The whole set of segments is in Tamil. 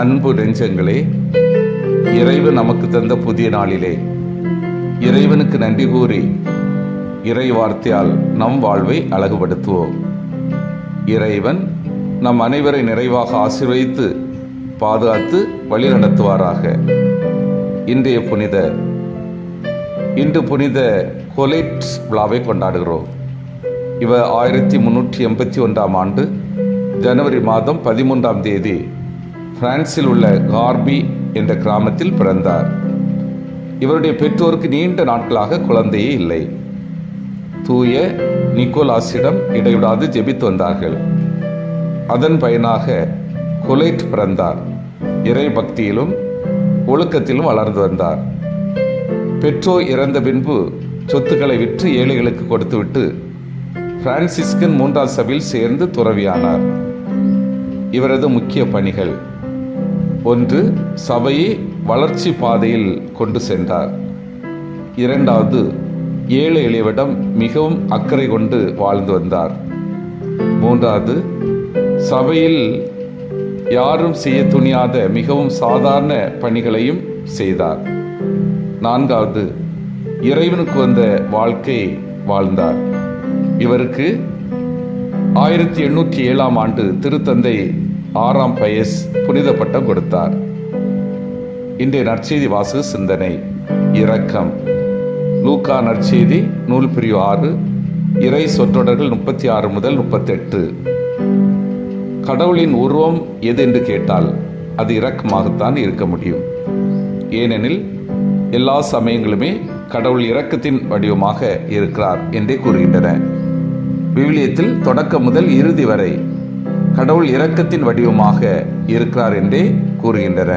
அன்பு நெஞ்சங்களே இறைவன் நமக்கு தந்த புதிய நாளிலே. இறைவனுக்கு நன்றி கூறி இறை வார்த்தையால் நம் வாழ்வை அழகுபடுத்துவோம். இறைவன் நம் அனைவரை நிறைவாக ஆசீர்வதித்து பாதுகாத்து வழி நடத்துவாராக இன்றைய புனித இன்று புனித கொலைட்ஸ் விழாவை கொண்டாடுகிறோம். இவர் ஆயிரத்தி முன்னூற்றி எண்பத்தி ஒன்றாம் ஆண்டு ஜனவரி மாதம் பதிமூன்றாம் தேதி பிரான்சில் உள்ள கார்பி என்ற கிராமத்தில் பிறந்தார். இவருடைய பெற்றோருக்கு நீண்ட நாட்களாக குழந்தையே இல்லை. தூய நிக்கோலாஸிடம் இடைவிடாது ஜெபித்து வந்தார்கள். அதன் பயனாக கொலைட் பிறந்தார். இறை பக்தியிலும் ஒழுக்கத்திலும் வளர்ந்து வந்தார். பெற்றோர் இறந்த பின்பு சொத்துக்களை விற்று ஏழைகளுக்கு கொடுத்துவிட்டு பிரான்சிஸ்கன் மூன்றாம் சபையில் சேர்ந்து துறவியானார். இவரது முக்கிய பணிகள் ஒன்று சபையை வளர்ச்சி பாதையில் கொண்டு சென்றார். இரண்டாவது ஏழை எளியவிடம் மிகவும் அக்கறை கொண்டு வாழ்ந்து வந்தார். மூன்றாவது சபையில் யாரும் செய்ய துணியாத மிகவும் சாதாரண பணிகளையும் செய்தார். நான்காவது இறைவனுக்கு வந்த வாழ்க்கை வாழ்ந்தார். இவருக்கு ஆயிரத்தி எண்ணூற்றி ஏழாம் ஆண்டு திருத்தந்தை ஆறாம் பயஸ் புனித பட்டம் கொடுத்தார். இன்றைய நற்செய்தி வாசக சிந்தனை இரக்கம். லூக்கா நற்செய்தி நூல் பிரிவு ஆறு இறை சொற்றொடர்கள் முப்பத்தி ஆறு முதல் முப்பத்தெட்டு. கடவுளின் உருவம் எது என்று கேட்டால் அது இரக்கமாகத்தான் இருக்க முடியும். ஏனெனில் எல்லா சமயங்களுமே கடவுள் இரக்கத்தின் வடிவமாக இருக்கிறார் என்றே கூறுகின்றன. விவிலியத்தில் தொடக்கம் முதல் இறுதி வரை கடவுள் இரக்கத்தின் வடிவமாக இருக்கிறார் என்றே கூறுகின்றன.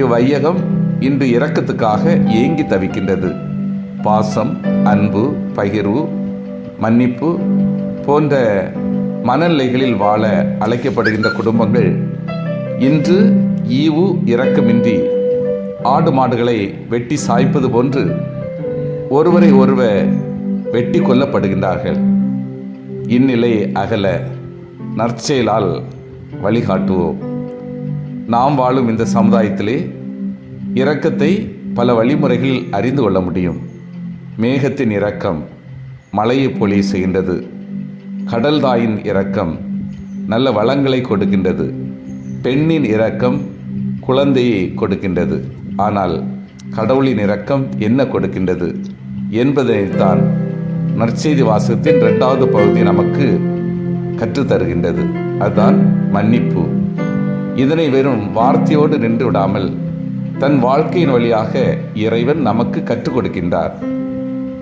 இவ்வையகம் இன்று இரக்கத்துக்காக ஏங்கி தவிக்கின்றது. பாசம் அன்பு பகிர்வு மன்னிப்பு போன்ற மனநிலைகளில் வாழ அழைக்கப்படுகின்ற குடும்பங்கள் இன்று ஈவு இரக்கமின்றி ஆடு மாடுகளை வெட்டி சாய்ப்பது போன்று ஒருவரை ஒருவர் வெட்டி கொல்லப்படுகின்றார்கள். இந்நிலை அகல நற்செயலால் வழிகாட்டுவோம். நாம் வாழும் இந்த சமுதாயத்திலே இரக்கத்தை பல வழிமுறைகளில் அறிந்து கொள்ள முடியும். மேகத்தின் இரக்கம் மழையை பொழிய செய்கின்றது. கடல் தாயின் இரக்கம் நல்ல வளங்களை கொடுக்கின்றது. பெண்ணின் இரக்கம் குழந்தையை கொடுக்கின்றது. ஆனால் கடவுளின் இரக்கம் என்ன கொடுக்கின்றது என்பதைத்தான் நற்செய்தி வாசகத்தின் இரண்டாவது பகுதி நமக்கு கற்றுத்தருகின்றது. அதுதான் மன்னிப்பு. இதனை வெறும் வார்த்தையோடு நின்று விடாமல் தன் வாழ்க்கையின் வழியாக இறைவன் நமக்கு கற்றுக் கொடுக்கின்றார்.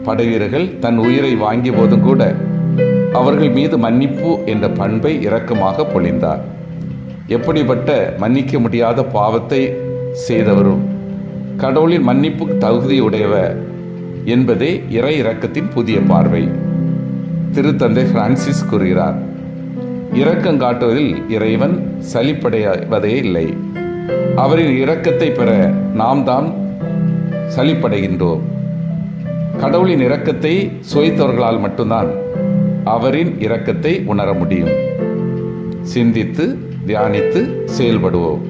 படைவீரர்கள் தன் உயிரை வாங்கிய போதும் கூட அவர்கள் மீது மன்னிப்பு என்ற பண்பை இரக்கமாக பொழிந்தார். எப்படிப்பட்ட மன்னிக்க முடியாத பாவத்தை செய்தவரும் கடவுளின் மன்னிப்பு தகுதியுடையவர் என்பதே இறை இரக்கத்தின் புதிய பார்வை. திருத்தந்தை பிரான்சிஸ் கூறுகிறார் இரக்கம் காட்டுவதில் இறைவன் சலிப்படைவதே இல்லை. அவரின் இரக்கத்தை பெற நாம் தான் சலிப்படைகின்றோம். கடவுளின் இரக்கத்தை சுவைத்தவர்களால் மட்டும்தான் அவரின் இரக்கத்தை உணர முடியும். சிந்தித்து தியானித்து செயல்படுவோம்.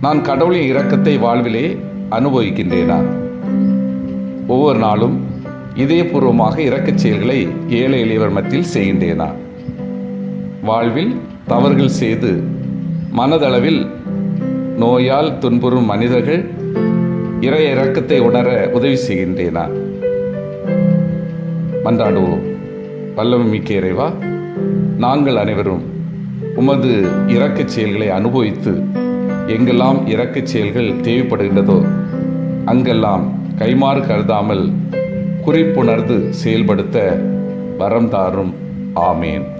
நான் கடவுளின் இரக்கத்தை வாழ்விலே அனுபவிக்கின்றேனா? ஒவ்வொரு நாளும் இதயபூர்வமாக இரக்கச் செயல்களை ஏழை எளியவர் மத்தியில் செய்கின்றேனா? வாழ்வில் தவறுகள் செய்து மனதளவில் நோயால் துன்புறும் மனிதர்கள் இறை இறக்கத்தை உணர உதவி செய்கின்றேனா? மன்றாடுவோம் வல்லமிக்க இறைவா நாங்கள் அனைவரும் உமது இறக்கச் செயல்களை அனுபவித்து எங்கெல்லாம் இறக்கச் செயல்கள் தேவைப்படுகின்றதோ அங்கெல்லாம் கைமாறு கருதாமல் குறிப்புணர்ந்து செயல்படுத்த வரம் தாரும். ஆமேன்.